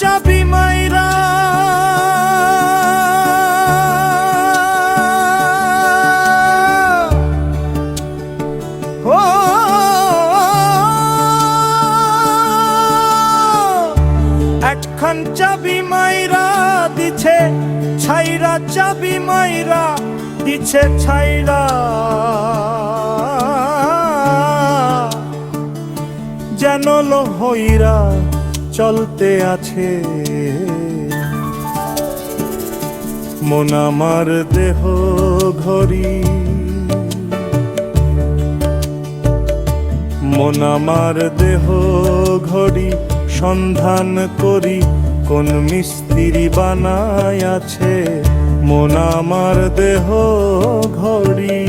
চাবি মাইরা একখান চাবি মাইরা দিছে ছাইরা চাবি মাইরা দিছে ছাইরা যেন হইরা চলতে আছে। মন আমার দেহ ঘড়ি মন আমার দেহ ঘড়ি, সন্ধান করি, কোন মিস্ত্রি বানায় আছে। মন আমার দেহ ঘড়ি।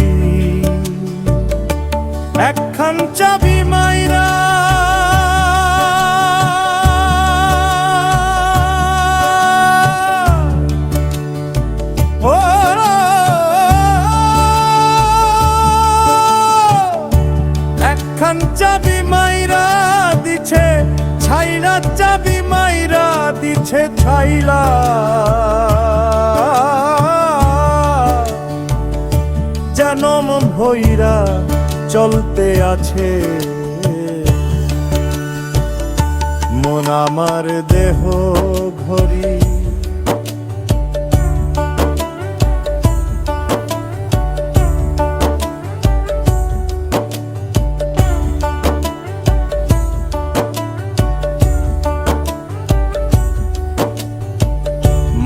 একখান চাবি মাইরা দিছে যেন মন ভৈরা চলতে আছে। মন আমার দেহ ঘড়ি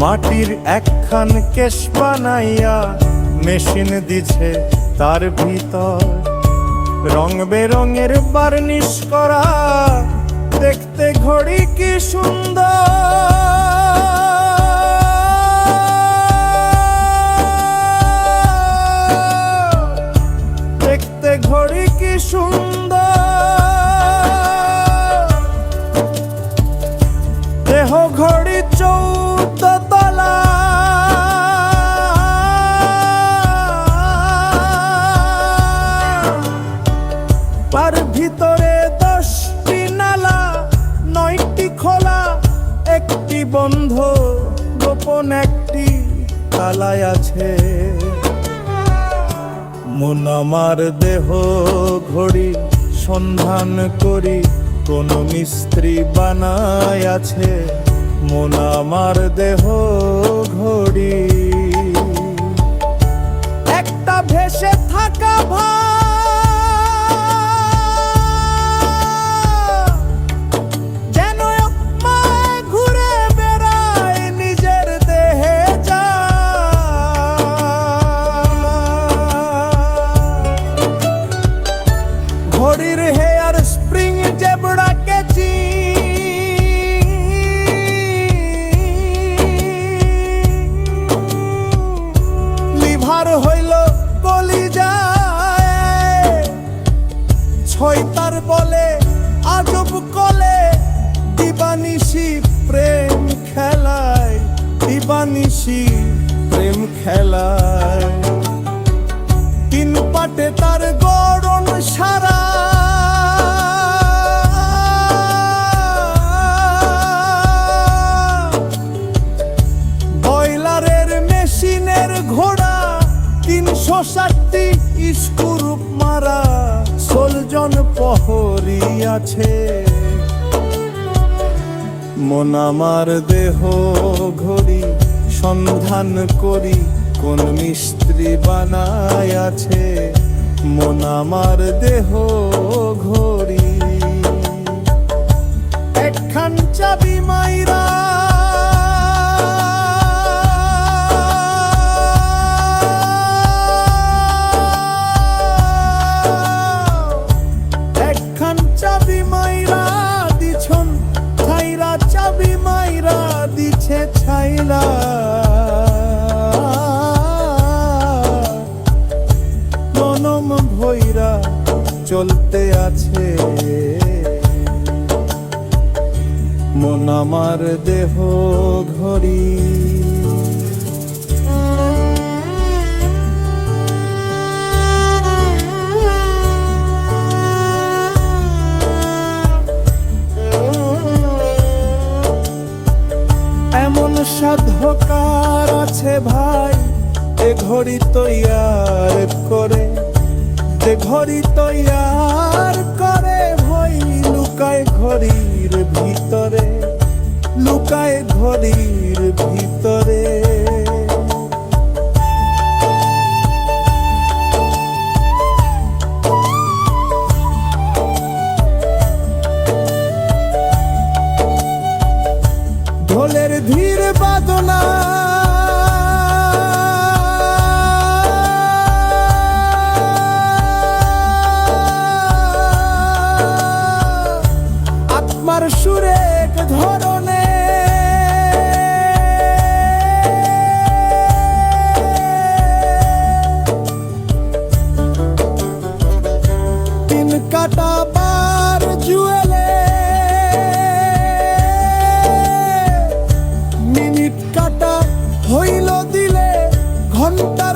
মাটির একখান কেশ বানাইয়া মেশিন দিছে তার ভিতর। রং বেরঙের বার্নিশ করা তার ভিতরে দশটি নালা, নয়টি খোলা, একটি বন্ধ, গোপন একটি তালায় আছে। মন আমার দেহ ঘড়ি সন্ধান করি, কোন মিস্ত্রি বানায় আছে। মন আমার দেহ ঘড়ি। একটা ভেসে থাকা ভাই লিভার হইল কলি যায়। বলে আজব কলে দিবানিশি প্রেম খেলায়, দিবানিশি প্রেম খেলায়। তিন পাটে তার গরম সারা তিনশো ষাটটি স্কুরুপ মারা ষোলজন প্রহরী আছে। মন আমার দেহ ঘড়ি, সন্ধান করি, কোন মিস্ত্রি বানায় আছে। মন আমার দেহ ঘড়ি। একখান চাবি মাইরা মনম ভৈরা চলতে আছে। মন আমার দেহ ঘড়ি। অন্ধকার আছে ভাই, এ ঘড়ি তৈয়ার করে, এ ঘড়ি তৈয়ার করে ভই, লুকায় ঘড়ির ভিতরে, লুকায় ঘড়ির ভিতরে। ঘণ্টার